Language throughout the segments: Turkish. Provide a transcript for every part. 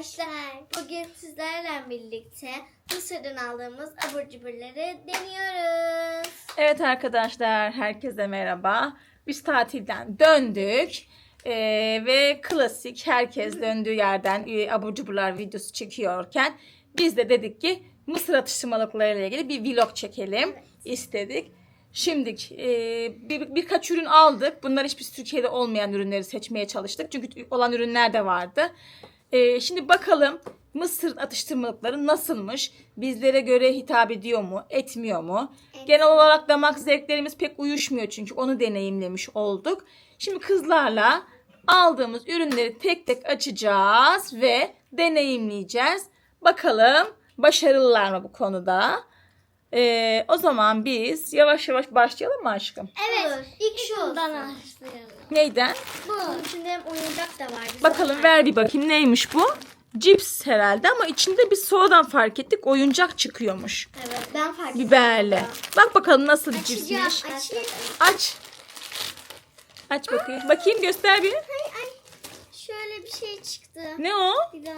arkadaşlar. Bugün sizlerle birlikte Mısır'dan aldığımız abur cuburları deniyoruz. Evet arkadaşlar, herkese merhaba. Biz tatilden döndük Ee, ve klasik herkes döndüğü yerden e, abur cuburlar videosu çekiyorken biz de dedik ki mısır atıştırmalıklarıyla ilgili bir vlog çekelim istedik. Şimdi e, bir, birkaç ürün aldık. Bunlar hiçbir Türkiye'de olmayan ürünleri seçmeye çalıştık. Çünkü olan ürünler de vardı. E, şimdi bakalım mısır atıştırmalıkları nasılmış? Bizlere göre hitap ediyor mu? Etmiyor mu? Genel olarak damak zevklerimiz pek uyuşmuyor çünkü onu deneyimlemiş olduk. Şimdi kızlarla aldığımız ürünleri tek tek açacağız ve deneyimleyeceğiz. Bakalım başarılılar mı bu konuda? Ee, o zaman biz yavaş yavaş başlayalım mı aşkım? Evet. İlk şundan başlayalım. Neyden? Bu. İçinde hem oyuncak da var. Biz Bakalım ver bir bakayım neymiş bu? Cips herhalde ama içinde biz sonradan fark ettik oyuncak çıkıyormuş. Evet ben fark ettim. Biberli. Bak bakalım nasıl bir Açacağım. cipsmiş. Açayım. Aç. Aç bakayım. Bakayım göster bir. Ay ay. Şöyle bir şey çıktı. Ne o? Bir daha.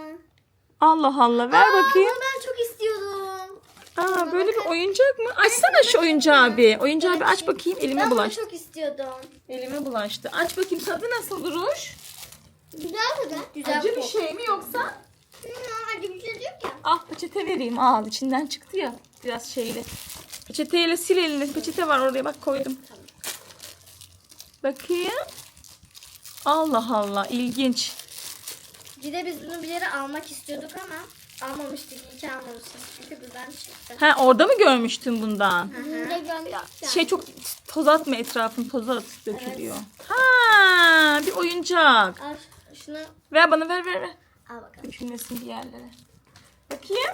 Allah Allah ver bakayım. Ama ben çok istiyordum. Aa böyle bir oyuncak mı? Açsana şu oyuncağı bir. Oyuncağı bir aç bakayım. Elime ben bunu bulaştı. çok istiyordum. Elime bulaştı. Aç bakayım tadı nasıl duruş? Güzel tadı. Güzel Acı bir şey mi yoksa? Hı, Acı bir şey diyor ki. Ah peçete vereyim. Al içinden çıktı ya. Biraz şeyle. Peçeteyle sil elini. Peçete var oraya bak koydum. Bakayım. Allah Allah ilginç. Bir de biz bunu bir yere almak istiyorduk ama almamıştık. İyi ki almamışız. Çünkü bizden çıktı. Ha orada mı görmüştün bundan? Hı hı. Şey çok toz atma etrafın tozu at dökülüyor. Ha bir oyuncak. Al şunu Ver bana ver ver ver. al bakalım. Dökülmesin bir yerlere. Bakayım.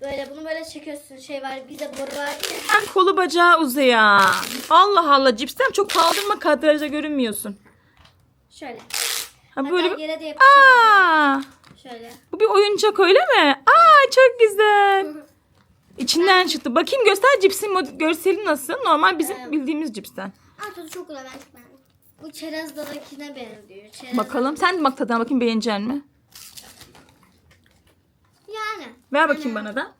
Böyle bunu böyle çekiyorsun. Şey var bir de boru var. Ha kolu bacağı uzayan. Allah Allah cipsten çok kaldırma kadrajda görünmüyorsun. Şöyle. Ha Hatta böyle bir... yere de yapışıyor. Aa, Şöyle. bu bir oyuncak öyle mi? Aa çok güzel. İçinden çıktı. Bakayım göster cipsin görseli nasıl? Normal bizim Evet. bildiğimiz cipsten. Aa tadı çok güzel ben beğendim. Bu çerezadakine benziyor. Çerez... Bakalım. Sen de bak tadına bakayım beğenecek mi? Yani. Ver bakayım bana da.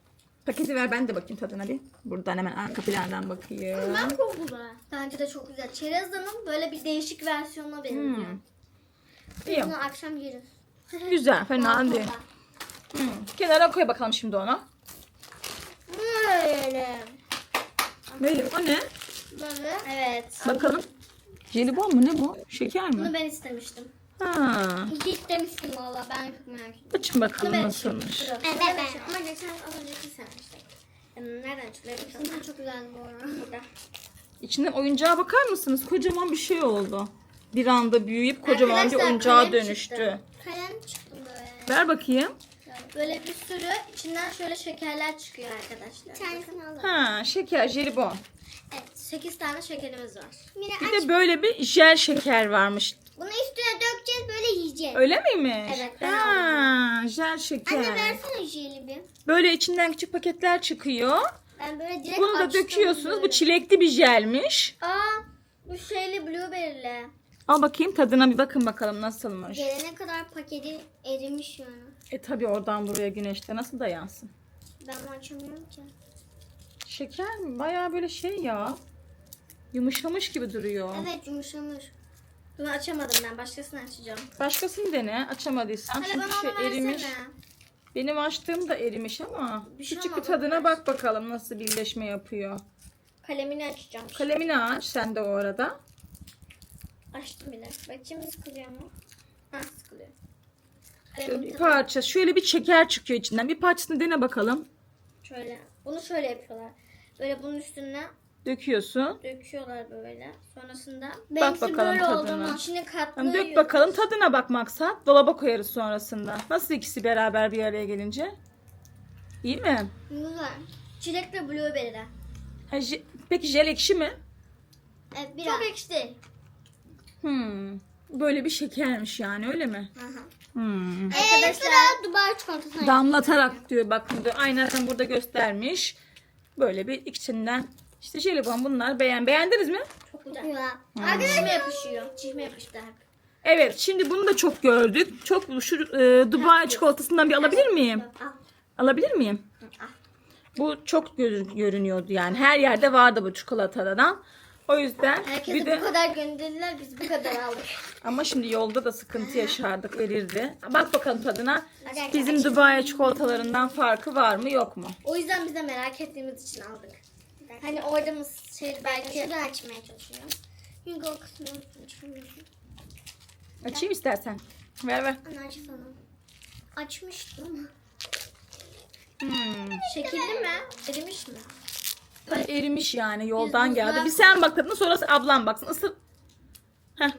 Paketi ver ben de bakayım tadına bir. Buradan hemen arka plandan bakayım. Ben çok güzel. Bence de çok güzel. Çerezdanın böyle bir değişik versiyonuna benziyor. Hmm. İyi. Bunu akşam yeriz. Güzel fena değil. Hmm. Kenara koy bakalım şimdi onu. Böyle. Böyle o ne? Böyle. Evet. Bakalım. Jelibon mu ne bu? Şeker Bunu mi? ben istemiştim. Ha. İyi istemiştim valla. Ben çok merak ettim. Açın bakalım Ben nasılmış. Evet ben. Ama geçen az önceki senmiştik. Nereden çıkıyor? Bunlar çok güzel bu arada. İçinden oyuncağa bakar mısınız? Kocaman bir şey oldu. Bir anda büyüyüp kocaman bir Arkadaşlar, oyuncağa kalem dönüştü. çıktı. Kalem çıktı böyle. Ver bakayım. Böyle bir sürü içinden şöyle şekerler çıkıyor arkadaşlar. Bir tanesini alalım. Ha şeker jelibon. Evet 8 tane şekerimiz var. Mira Bir de böyle bir jel şeker varmış. Bunu üstüne dökeceğiz böyle yiyeceğiz. Öyle miymiş? Evet, ben Ha, jel şeker. versene jeli bir. Böyle içinden küçük paketler çıkıyor. Ben böyle direkt Bunu da açtım döküyorsunuz. böyle. Bu çilekli bir jelmiş. Aa bu şeyli blueberry'li. Al bakayım tadına bir bakın bakalım nasılmış. Gelene kadar paketi erimiş yani. E tabi oradan buraya güneşte nasıl dayansın? Ben bunu açamıyorum ki. Şeker mi? Baya böyle şey ya. Yumuşamış gibi duruyor. Evet yumuşamış. Bunu açamadım ben. Başkasını açacağım. Başkasını dene açamadıysan. Hadi Çünkü bana şey erimiş. versene. Benim açtığım da erimiş ama. Bir şey Küçük bir olmaz, tadına bak bakalım nasıl birleşme yapıyor. Kalemini açacağım. Kalemini aç sen de o arada. Açtım bile. Bakayım sıkılıyor mu? Ha sıkılıyor. Şöyle bir parça. Şöyle bir şeker çıkıyor içinden. Bir parçasını dene bakalım. Şöyle. Bunu şöyle yapıyorlar. Böyle bunun üstüne Döküyorsun. döküyorlar böyle. Sonrasında Bak bakalım tadına. içine Tamam, katlıyor. dök bakalım tadına bak maksat. Dolaba koyarız sonrasında. Nasıl ikisi beraber bir araya gelince? İyi mi? Güzel. Çilekle blueberry'den. Ha, je- peki jel ekşi mi? Evet biraz. Çok ekşi değil. Hmm. Böyle bir şekermiş yani öyle mi? Hmm. Arkadaşlar Dubai çikolatası. Damlatarak diyor bak burada aynen burada göstermiş. Böyle bir içinden işte jelibon bunlar beğen beğendiniz mi? Çok güzel. Arkadaşlar yapışıyor. Çişme yapıştı hep. Evet şimdi bunu da çok gördük. Çok şu e, Dubai çikolatasından bir alabilir miyim? Al. Alabilir miyim? Al. Bu çok gör- görünüyordu yani. Her yerde vardı bu çikolatadan. O yüzden Herkese bir de bu kadar gönderdiler biz bu kadar aldık. ama şimdi yolda da sıkıntı yaşardık verirdi. Bak bakalım tadına. Hadi Bizim arkadaşlar. Dubai çikolatalarından farkı var mı yok mu? O yüzden biz de merak ettiğimiz için aldık. Hani orada mı şey belki... Şunu açmaya çalışıyorum. Çünkü o kısmını açmıyorum. Açayım istersen. Ver ver. Anne açsana. Açmıştım. Hmm. Şekilli mi? Erimiş mi? Erimiş yani yoldan Biz geldi. Bir sen bak tadına sonrası ablam baksın. Isır. Heh.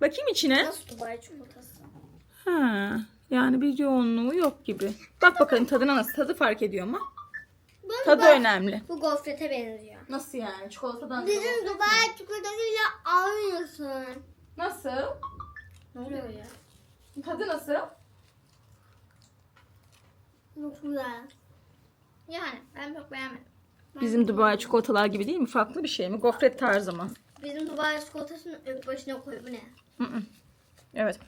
Bakayım içine. Nasıl Dubai çikolatası? Ha, yani bir yoğunluğu yok gibi. Bak bakalım tadına nasıl. Tadı fark ediyor mu? Bu, Tadı bu- önemli. Bu gofrete benziyor. Nasıl yani? Çikolatadan Bizim Dubai çikolatasıyla aynısın. Nasıl? Ne oluyor ya? Tadı nasıl? Çok güzel. Yani ben çok beğenmedim. Bizim Dubai çikolatalar gibi değil mi? Farklı bir şey mi? Gofret tarzı mı? Bizim Dubai çikolatasını ök başına koy. Bu ne? Hı hı. Evet.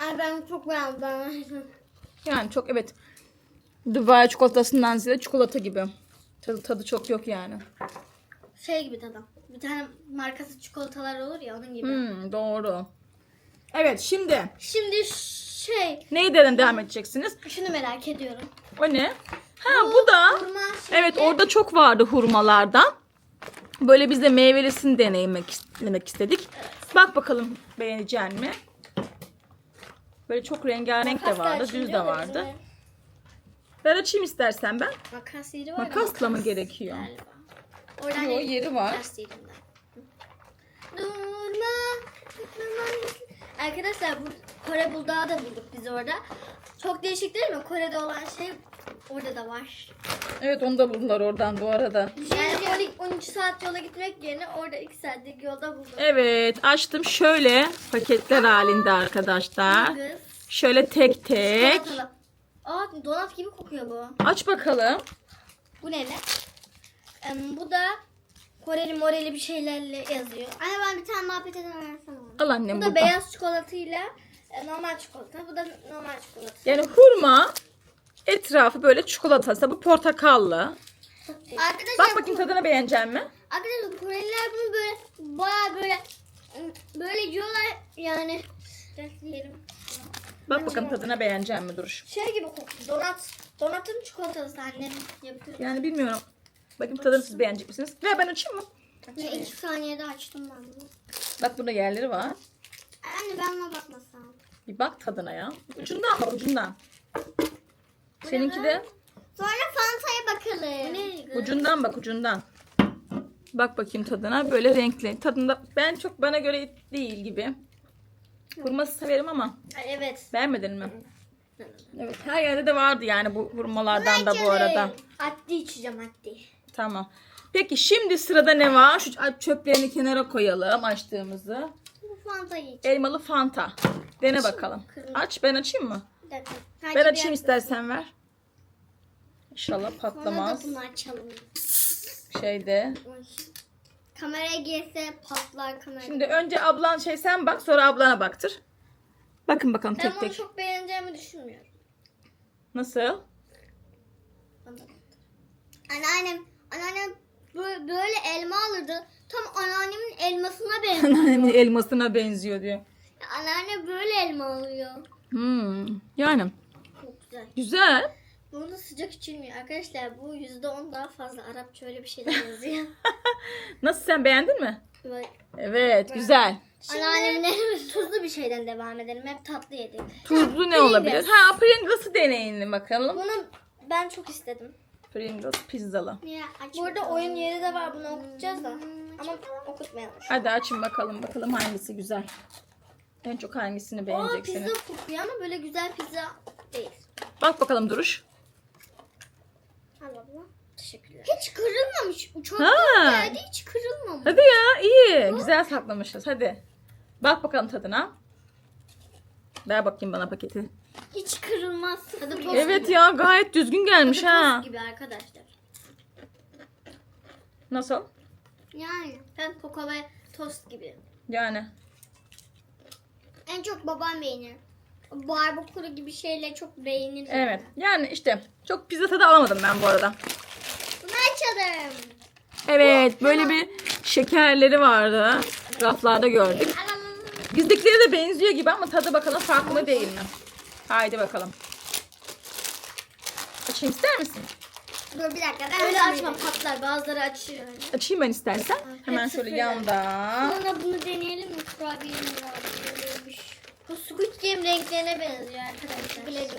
Ay ben çok beğendim. Yani çok evet. Dubai çikolatasından ziyade çikolata gibi. Tadı, tadı çok yok yani. Şey gibi tadı. Bir tane markası çikolatalar olur ya onun gibi. Hmm, doğru. Evet şimdi Şimdi şey neyden devam edeceksiniz? şunu merak ediyorum. O ne? Ha bu da Evet orada çok vardı hurmalardan. Böyle biz de meyvelisini deneymek denemek istedik. Bak bakalım beğenecek mi? Böyle çok rengarenk de Makas vardı, düz de vardı. Ben açayım istersen ben. Makas yeri var. Makasla mı gerekiyor? Galiba. Oradan Yo, yeri var. Makas. Durma. Arkadaşlar bu Kore buldağı da bulduk biz orada. Çok değişik değil mi? Kore'de olan şey orada da var. Evet onu da buldular oradan bu arada. Yani 12 13 saat yola gitmek yerine orada 2 saatlik yolda bulduk. Evet açtım şöyle paketler halinde arkadaşlar. Kız. Şöyle tek tek. Çikolatalı. Aa donat gibi kokuyor bu. Aç bakalım. Bu ne? Em, bu da Koreli moreli bir şeylerle yazıyor. Anne ben bir tane daha peçete versene. Al annem Bu da burada. beyaz çikolatayla normal çikolata. Bu da normal çikolata. Yani hurma etrafı böyle çikolatası. Bu portakallı. Arkadaşlar, Bak bakayım tadına beğenecek mi? arkadaşlar Koreliler bunu böyle baya böyle böyle yiyorlar yani. Bak bakalım tadına beğenecek mi Duruş? Şey gibi kokuyor. Donat. Donatın çikolatası annem yapıyor. Yani bilmiyorum. Bakayım tadını siz beğenecek misiniz? Ver ben açayım mı? Ya iki saniyede açtım ben bunu. Bak burada yerleri var. Anne ben ona bakmasam. Bir bak tadına ya. Ucundan bak ucundan. Seninki de Sonra Fanta'ya bakalım. Ne? ucundan bak ucundan. Bak bakayım tadına. Böyle renkli. Tadında ben çok bana göre değil gibi. Hurması severim ama Ay, Evet. beğenmedin mi? Evet her yerde de vardı yani bu hurmalardan da bu arada. Addi içeceğim addi. Tamam. Peki şimdi sırada ne var? Şu çöplerini kenara koyalım açtığımızı. Fanta'yı iç. Elmalı Fanta. Dene bakalım. Kırmızı. Aç ben açayım mı? Bir dakika. Ben açayım bir- istersen ver. İnşallah Sonra da patlamaz. bunu açalım. Şeyde. Oy. Kameraya girse patlar kamera. Şimdi önce ablan şey sen bak sonra ablana baktır. Bakın bakalım Ben tek bunu tek. çok beğeneceğimi düşünmüyorum. Nasıl? Anneannem, anneannem bö- böyle elma alırdı. Tam anneannemin elmasına benziyor. Anneannemin elmasına benziyor diyor. Anneanne böyle elma alıyor. Hmm. Yani Çok güzel. güzel. Bunu da sıcak içilmiyor. Arkadaşlar bu %10 daha fazla Arapça öyle bir şeyler yazıyor. Nasıl sen beğendin mi? Böyle. Evet güzel. Şimdi tuzlu bir şeyden devam edelim. Hep tatlı yedik. Tuzlu ne olabilir? Ha Pringles'ı deneyin bakalım. Bunu ben çok istedim. Pringles pizzalı. Ya, Burada oyun yeri de var. Bunu okutacağız da. Ama okutmayalım. Hadi açın bakalım bakalım hangisi güzel. En çok hangisini Aa beğeneceksiniz? pizza kokuyor ama böyle güzel pizza değil. Bak bakalım Duruş. Al abla. Teşekkürler. Hiç kırılmamış. Çok Ha. geldi hiç kırılmamış. Hadi ya iyi. Güzel saklamışız hadi. Bak bakalım tadına. Ver bakayım bana paketi. Hiç kırılmaz. Tadı toz Evet gibi. ya gayet düzgün gelmiş Tadı ha. toz gibi arkadaşlar. Nasıl? Yani. Hem koka ve tost gibi. Yani. En çok babam beğenir. Barbekü gibi şeyleri çok beğenir. Evet. Yani işte çok pizza tadı alamadım ben bu arada. Bunu açalım. Evet böyle bir şekerleri vardı. Raflarda gördük. Bizdekileri de benziyor gibi ama tadı bakalım farklı mı değil mi? Haydi bakalım. Açayım ister misin? Dur bir dakika. Ben Öyle açma patlar. Bazıları açıyor. Açayım ben istersen. Hemen şöyle böyle. yanda. Sonra bunu deneyelim mi? Kurabiyenin varmış. Bu Squid Game renklerine benziyor arkadaşlar.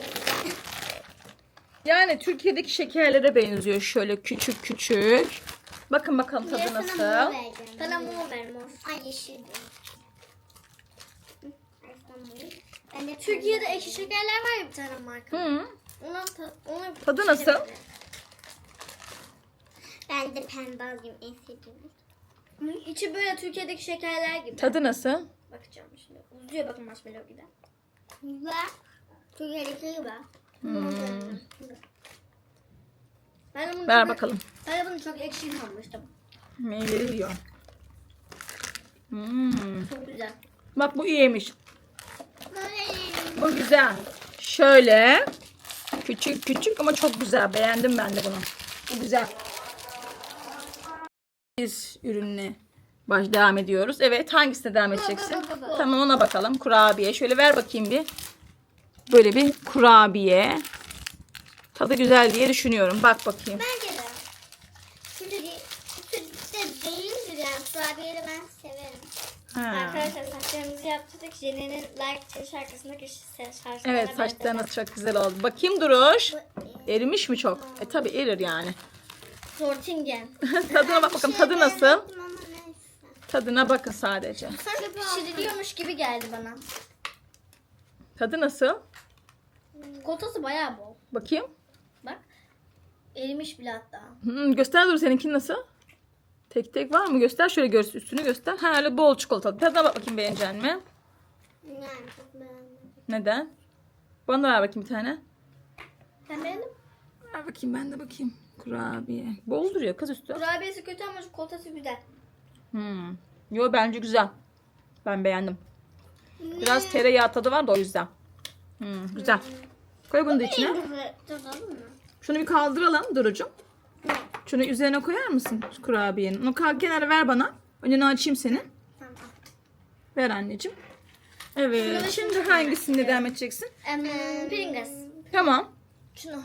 Yani Türkiye'deki şekerlere benziyor. Şöyle küçük küçük. Bakın bakalım tadı nasıl. Bana mor ver mor. Ay yeşil. Ben de Türkiye'de ekşi şekerler var ya bir tane marka. Hı. Ona ta, ona Tadı nasıl? Ben de pembe alayım en sevdiğim. İçi böyle Türkiye'deki şekerler gibi. Tadı nasıl? Bakacağım şimdi. Uzuyor bakın marshmallow gibi. Ve Türkiye'deki gibi. Hmm. Ben bunu Ver çok, bakalım. Ben bunu çok ekşi sanmıştım. Meyveli diyor. Hmm. Çok güzel. Bak bu iyiymiş. Bu güzel. Şöyle. Küçük küçük ama çok güzel. Beğendim ben de bunu. Bu güzel. Biz ürününe baş devam ediyoruz. Evet hangisine devam edeceksin? Tamam ona bakalım. Kurabiye. Şöyle ver bakayım bir. Böyle bir kurabiye. Tadı güzel diye düşünüyorum. Bak bakayım. Bence de. Şimdi süt de değildir yani. Kurabiyeyi ben severim. Ha. Arkadaşlar saçlarımızı yaptırdık. Jenny'nin like şarkısındaki şarkılarına Evet saçlarınız çok güzel oldu. Bakayım Duruş. Erimiş mi çok? E tabi erir yani. Sortingen. Tadına bak bakalım tadı nasıl? Tadına bakın sadece. Sanki pişiriliyormuş gibi geldi bana. Tadı nasıl? Kotası bayağı bol. Bakayım. Bak. Erimiş bile hatta. Hmm, göster dur seninki nasıl? Tek tek var mı? Göster şöyle göz üstünü göster. Ha öyle bol çikolatalı. Tadına bak bakayım beğenecek mi? Yani çok beğendim. Neden? Bana da ver bakayım bir tane. Sen beğendin mi? Ver bakayım ben de bakayım. Kurabiye. Bol duruyor kız üstü. Kurabiyesi kötü ama çikolatası güzel. Hmm. Yo bence güzel. Ben beğendim. Biraz tereyağı tadı var da o yüzden. Hmm, güzel. Koy bunu da içine. Şunu bir kaldıralım Duru'cum. Şunu üzerine koyar mısın şu kurabiyenin? Onu kal kenara ver bana. Önünü açayım senin. Tamam. Ver anneciğim. Evet. Şimdi hangisini devam edeceksin? Pringles. Tamam. Şunu.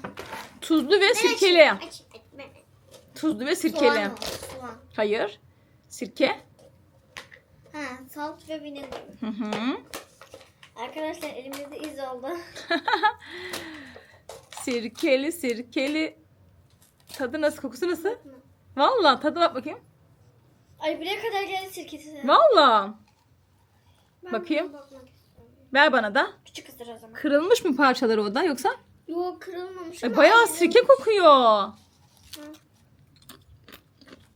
Tuzlu ve sirkeli. Aç, aç, ben- Tuzlu ve Soğan sirkeli. o, Soğan. Hayır. Sirke. Ha, salt ve vinegar. Hı hı. Arkadaşlar elimizde iz oldu. Sirkeli sirkeli. Tadı nasıl? Kokusu nasıl? Vallahi tadı bak bakayım. Ay buraya kadar geldi sirkesi. Vallahi. ben Bakayım. Ver bana da. Küçük ısır o zaman. Kırılmış mı parçaları o da yoksa? Yok kırılmamış. E, ama bayağı ay, sirke kokuyor.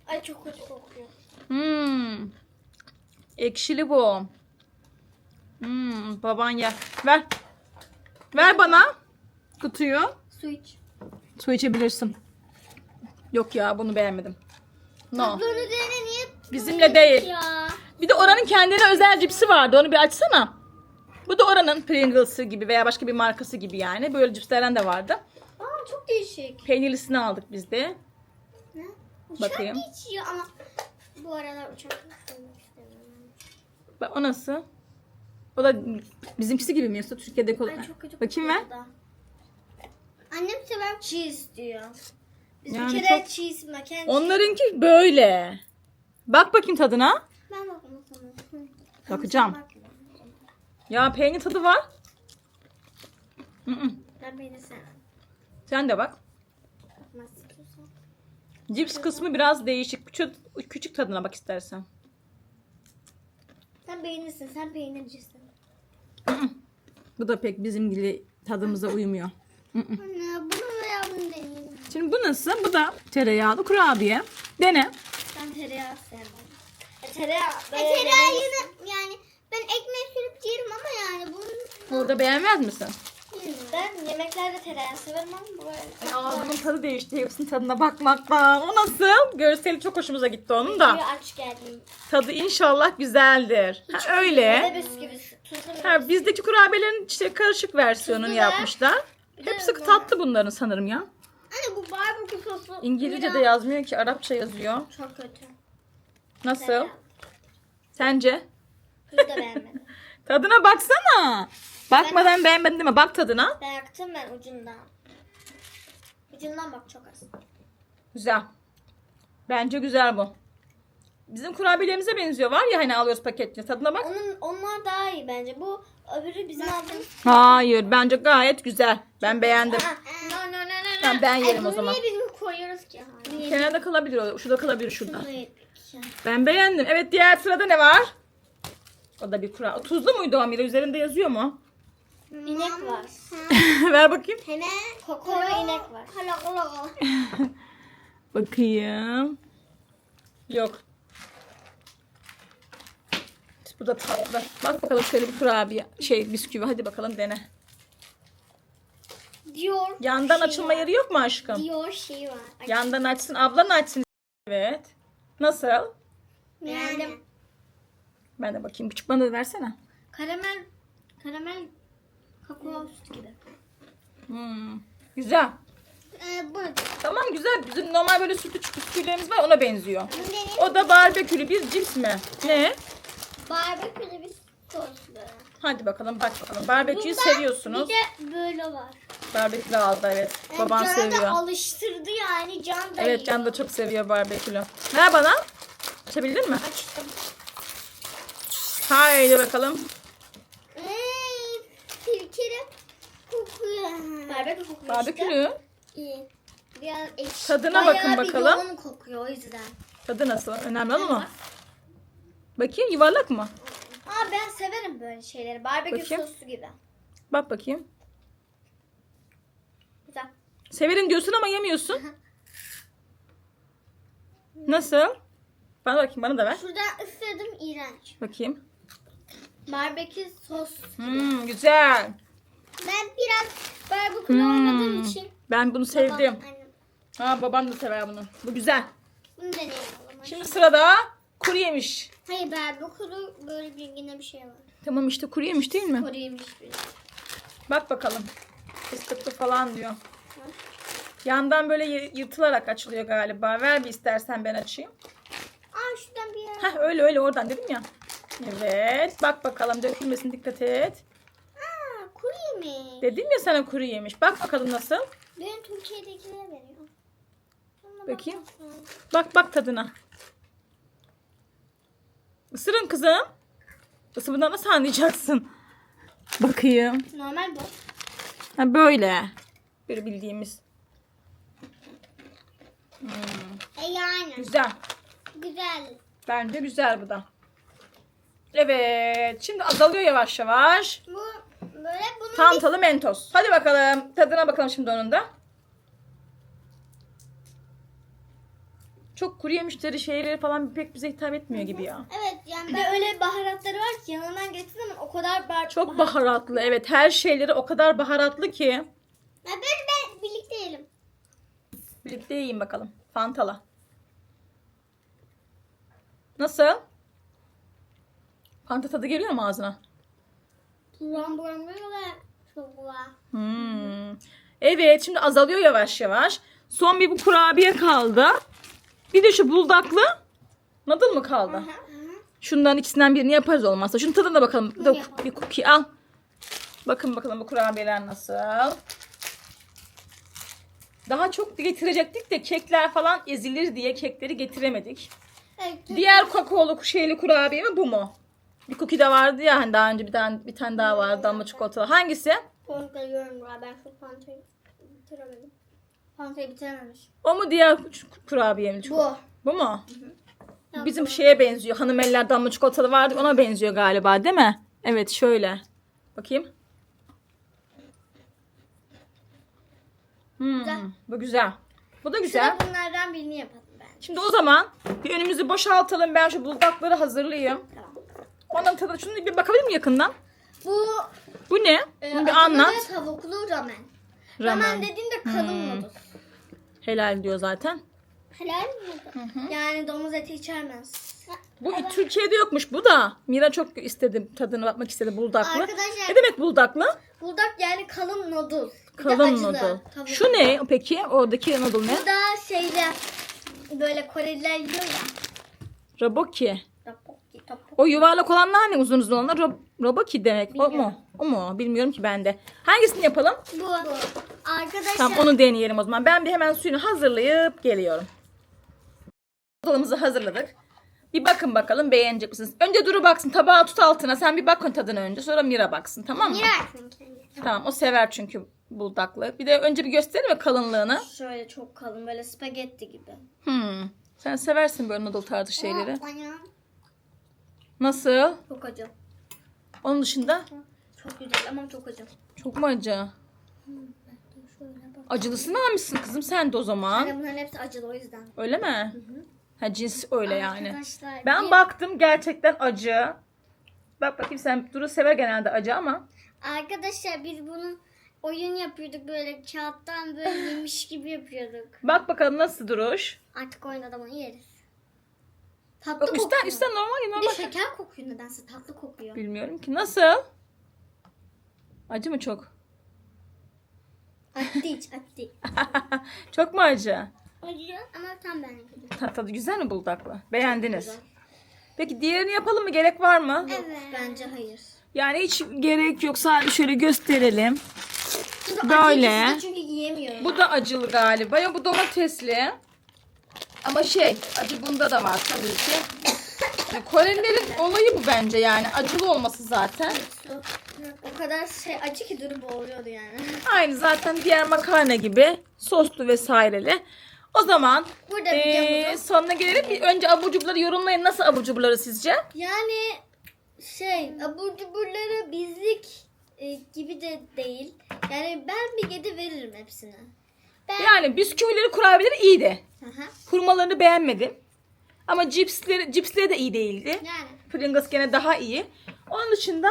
Ay çok kötü kokuyor. Hmm. Ekşili bu. Hmm, baban ya. Ver. Ver bana kutuyu. Su iç. Su içebilirsin. Yok ya bunu beğenmedim. No. Bunun üzerine niye Bizimle değil. ya? Bir de oranın kendine özel cipsi vardı. Onu bir açsana. Bu da oranın Pringles'ı gibi veya başka bir markası gibi yani. Böyle cipslerden de vardı. Aa çok değişik. Peynirlisini aldık biz de. Ne? Uçak Bakayım. geçiyor ama bu aralar uçak. Bak o nasıl? O da bizimkisi gibi mi yoksa Türkiye'de Ay çok kötü Bakayım da. Annem sever Cheese diyor. Biz Yani bir kere çok- cheese macaroni. Onlarınki böyle. Bak bakayım tadına. Ben istiyorum. Bakacağım. Ya peynir tadı var. Hı hı. Ben beni sen. Sen de bak. Cips kısmı biraz değişik. Küçük, küçük tadına bak istersen. Sen beğenirsin. Sen peynircisin. Bu da pek bizim gibi tadımıza uymuyor. Anne bunu veya bunu deneyelim. Şimdi bu nasıl? Bu da tereyağlı kurabiye. Dene. Ben tereyağı sevmem. E, tereyağı. E, tereyağını yani ben ekmek sürüp yerim ama yani bunu Burada beğenmez misin? Ben yemeklerde tereyağı severim ama bu böyle. Ağzımın tadı değişti. Hepsinin tadına bakmaktan. O nasıl? Görseli çok hoşumuza gitti onun da. Aç geldim. Tadı inşallah güzeldir. Ha, öyle. Tuzlu mu? Ha, bizdeki kurabiyelerin işte karışık versiyonunu Tuzlu ver. yapmışlar. Hepsi de- tatlı bunların sanırım ya. Anne bu barbekü sosu. İngilizce de yazmıyor ki Arapça yazıyor. Çok kötü. Nasıl? Sence? Da beğenmedim. Tadına baksana. Bakmadan beğenmedin değil mi? Bak tadına. ben yaktım ben ucundan. Ucundan bak çok az. Güzel. Bence güzel bu. Bizim kurabiyelerimize benziyor. Var ya hani alıyoruz paketli. Tadına bak. Onun onlar daha iyi bence. Bu öbürü bizim aldığımız. Hayır. Bence gayet güzel. Ben beğendim. No no no no no. Tamam ben yerim o Bunu zaman. niye biz koyuyoruz ki? Niye? Kenarda kalabilir o. Şurada kalabilir şurada. Ya. Ben beğendim. Evet diğer sırada ne var? O da bir kura. Tuzlu muydu Amira? Üzerinde yazıyor mu? İnek var. Ver bakayım. Hemen Koko ve inek var. Hala hala. Bakayım. Yok. Bu da tatlı. Bak bakalım şöyle bir kurabiye. Şey bisküvi. Hadi bakalım dene. Diyor. Yandan şey açılma var. yeri yok mu aşkım? Diyor şey var. Yandan açsın. Ablan açsın. Evet. Nasıl? Beğendim. Ben de bakayım. Küçük bana da versene. Karamel karamel kakao sütü gibi. Hmm. Güzel. Ee, bu. Tamam güzel. Bizim normal böyle sütlü bisküvilerimiz var. Ona benziyor. Deneyim. O da barbekülü bir cips mi? Ne? Barbeküde bir soslu. Hadi bakalım bak bakalım. Barbeküyü Bunda seviyorsunuz. Bir de böyle var. Barbekülü aldı evet. Baban Can'a seviyor. da alıştırdı yani Can da Evet yiyor. Can da çok seviyor barbekülü. Ver bana. Açabildin mi? Açtım. Haydi bakalım. Eee sirkeli kokuyor. Barbekü kokuyor işte. Barbekülü. İyi. Biraz ekşi. Tadına Bayağı bakın bir bakalım. yoğun kokuyor o yüzden. Tadı nasıl? Önemli ama. Bakayım yuvarlak mı? Aa ben severim böyle şeyleri. Barbekü Bakayım. sosu gibi. Bak bakayım. Güzel. Severim diyorsun ama yemiyorsun. Nasıl? Bana bakayım bana da ver. Şuradan ısırdım iğrenç. Bakayım. Barbekü sos. Hmm, güzel. Ben biraz Barbekü Hmm. olmadığım için. Ben bunu sevdim. Annem. Ha babam da sever bunu. Bu güzel. Bunu deneyelim. Şimdi sırada kuru yemiş. Hayır barbekülü böyle bir yine bir şey var. Tamam işte kuru yemiş değil mi? Koruymuş bir. Bak bakalım. Fıstıklı falan diyor. Yandan böyle yırtılarak açılıyor galiba. Ver bir istersen ben açayım. Aa şuradan bir yer. Heh öyle öyle oradan dedim ya. Evet. Bak bakalım dökülmesin dikkat et. Aa kuru yemiş. Dedim ya sana kuru yemiş. Bak bakalım nasıl. Ben Türkiye'dekilere veriyorum. Bakayım. Bak bak tadına. Isırın kızım. Isırmadan nasıl anlayacaksın? Bakayım. Normal bu. Ha böyle. Böyle bildiğimiz. E yani. Güzel. Güzel. Bence güzel bu da. Evet. Şimdi azalıyor yavaş yavaş. Bu böyle bunun Tam talı mentos. Hadi bakalım. Tadına bakalım şimdi onun da. Çok kuru yemişleri şeyleri falan pek bize hitap etmiyor gibi ya. Evet yani ben öyle baharatları var ki yanından getirdim ama o kadar bar Çok baharatlı. Evet her şeyleri o kadar baharatlı ki. Ya böyle ben birlikte yiyelim. Birlikte yiyin bakalım. Fantala. Nasıl? Fanta tadı geliyor mu ağzına? Buram buram böyle çok güzel. Hmm. Evet şimdi azalıyor yavaş yavaş. Son bir bu kurabiye kaldı. Bir de şu buldaklı nadıl mı kaldı? Şundan ikisinden birini yaparız olmazsa. Şunun tadına bakalım. Bir, de bir cookie al. Bakın bakalım bu kurabiyeler nasıl. Daha çok getirecektik de kekler falan ezilir diye kekleri getiremedik. Evet, Diğer kakaolu şeyli kurabiye mi bu mu? Bir cookie de vardı ya hani daha önce bir tane bir tane daha vardı damla çikolatalı. Hangisi? Kontrol yiyorum ya ben şu pantayı bitiremedim. Pantayı bitirememiş. O mu diğer kurabiye mi? Bu. Bu mu? Bizim şeye benziyor. Hanım eller damla çikolatalı vardı. Ona benziyor galiba değil mi? Evet şöyle. Bakayım. Hmm, bu güzel. Bu da güzel. Sıra bunlardan birini yapalım bence. Şimdi o zaman bir önümüzü boşaltalım. Ben şu buldakları hazırlayayım. Tamam. Ondan tadına şunu bir bakabilir miyim yakından? Bu Bu ne? Ee, Bunu bir anlat. tavuklu ramen. Ramen. Ramen dediğimde kalın Hmm. noodle. Helal diyor zaten. Helal mi? Yani domuz eti içermez. Bu Türkiye'de yokmuş bu da. Mira çok istedi tadına bakmak istedi buldaklı. Arkadaşlar- Ne demek buldaklı? Buldak yani kalın noodle. Bir de Kalın acılı, noodle. tavuklu. Şu ne peki? Oradaki noodle ne? Bu da şeyle böyle Koreliler yiyor ya. Raboki. O yuvarlak olanlar ne uzun uzun olanlar? Rob Roboki demek. O mu? O mu? Bilmiyorum ki ben de. Hangisini yapalım? Bu. Arkadaşlar Tamam onu deneyelim o zaman. Ben bir hemen suyunu hazırlayıp geliyorum. Noodle'ımızı hazırladık. Bir bakın bakalım beğenecek misiniz? Önce Duru baksın tabağı tut altına. Sen bir bakın tadına önce. Sonra Mira baksın tamam mı? Kendi. Tamam o sever çünkü buldaklı. Bir de önce bir gösterir mi kalınlığını? Şöyle çok kalın böyle spagetti gibi. Hmm. Sen seversin böyle noodle tarzı şeyleri. Nasıl? Çok acı. Onun dışında Çok güzel ama çok acı. çok mu acı? Acılısını almışsın kızım sen de o zaman. Yani bunların hepsi acılı o yüzden. Öyle mi? Ha cins öyle yani. Arkadaşlar. Ben bir- baktım gerçekten acı. Bak bakayım sen Duru sever genelde acı ama. Arkadaşlar biz bunu oyun yapıyorduk böyle kağıttan böyle yemiş gibi yapıyorduk. Bak bakalım nasıl duruş. Artık oyunda bunu yeriz. Tatlı Üstten, kokuyor. üstten normal Bir de normal. şeker kokuyor nedense tatlı kokuyor. Bilmiyorum ki nasıl? Acı mı çok? Attı iç attı. çok mu acı? Acı ama tam benlik gibi. Ta- Tadı güzel mi buldaklı? Beğendiniz. Peki diğerini yapalım mı? Gerek var mı? Evet. Bence hayır. Yani hiç gerek yok. Sadece şöyle gösterelim. Çünkü Böyle. acı ikisi de çünkü yiyemiyorum. Bu da acılı galiba. Ya bu domatesli. Ama şey acı bunda da var tabii ki. Korelilerin olayı bu bence yani. Acılı olması zaten. O kadar şey acı ki durup boğuluyordu yani. Aynı zaten diğer makarna gibi. Soslu vesaireli. O zaman Burada eee, videomuzun sonuna gelelim. Bir önce abur cuburları yorumlayın. Nasıl abur cuburları sizce? yani şey abur cuburları bizlik e, gibi de değil. Yani ben bir yedi veririm hepsine. Yani bisküvileri kurabiyeleri iyiydi. Hı hı. Hurmalarını beğenmedim. Ama cipsleri, cipsleri de iyi değildi. Yani Pringles gene daha iyi. Onun dışında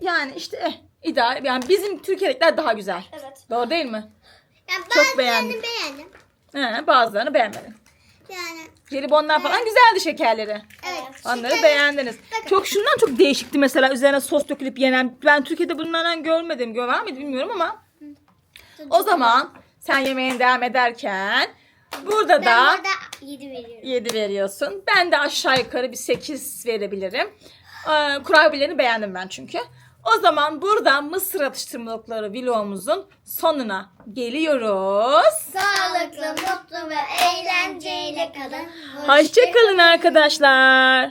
yani işte eh, idare. Yani bizim Türkiye'dekiler daha güzel. evet. Doğru değil mi? Yani Çok bazılarını beğendim. beğendim. He, bazılarını beğenmedim. Yani Jelibonlar falan güzeldi şekerleri. evet. Onları şeker- beğendiniz. Çok şundan çok değişikti mesela üzerine sos dökülüp yenen. Ben Türkiye'de bunlardan görmedim. Gör var mıydı bilmiyorum ama. O zaman sen yemeğine devam ederken burada Ben da burada 7 veriyorum. 7 veriyorsun. Ben de aşağı yukarı bir 8 verebilirim. Ee, kurabiyelerini beğendim ben çünkü. O zaman burada mısır atıştırmalıkları vlogumuzun sonuna geliyoruz. Sağlıklı, mutlu ve eğlenceyle kalın. Hoşçakalın arkadaşlar.